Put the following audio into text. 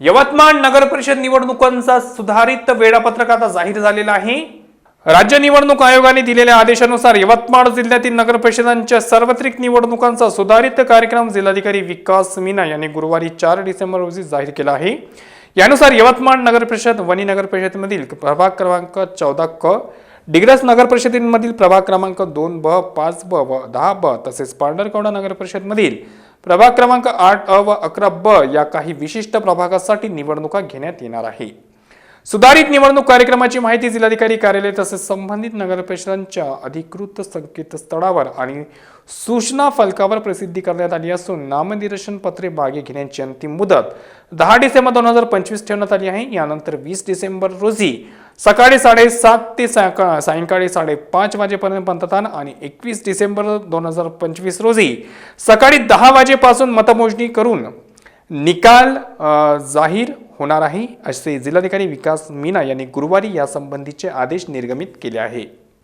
यवतमाळ नगर परिषद निवडणुकांचा सुधारित वेळापत्रक आता जाहीर झालेला आहे. राज्य निवडणूक आयोगाने दिलेल्या आदेशानुसार यवतमाळ जिल्ह्यातील नगर परिषदांच्या सार्वत्रिक निवडणुकांचा सुधारित कार्यक्रम जिल्हाधिकारी विकास मीना यांनी गुरुवारी चार डिसेंबर रोजी जाहीर केला आहे. यानुसार यवतमाळ नगर परिषद वणी नगर परिषदेमधील प्रभाग क्रमांक चौदा क डिग्रस नगर परिषदेमधील प्रभाग क्रमांक दोन ब पाच ब व दहा ब तसेच पांढरकवडा नगर परिषदमधील प्रभाग क्रमांक आठ अ व अकरा ब या काही विशिष्ट प्रभागासाठी निवडणुका घेण्यात येणार आहे. सुधारित निवडणूक कार्यक्रमाची माहिती जिल्हाधिकारी कार्यालय तसेच संबंधित नगर परिषदांच्या अधिकृत संकेतस्थळावर आणि सूचना फलकावर प्रसिद्धी करण्यात आली असून नामनिर्देशन पत्रे मागे घेण्याची अंतिम मुदत दहा डिसेंबर दोन हजार पंचवीस ठेवण्यात आली आहे. यानंतर वीस डिसेंबर रोजी सकाळी साडेसात ते सायंका- सायंकाळी साडेपाच वाजेपर्यंत पंतप्रधान आणि एकवीस डिसेंबर दोन हजार पंचवीस रोजी सकाळी दहा वाजेपासून मतमोजणी करून निकाल जाहीर होणार आहे असे जिल्हाधिकारी विकास मीना यांनी गुरुवारी यासंबंधीचे आदेश निर्गमित केले आहे.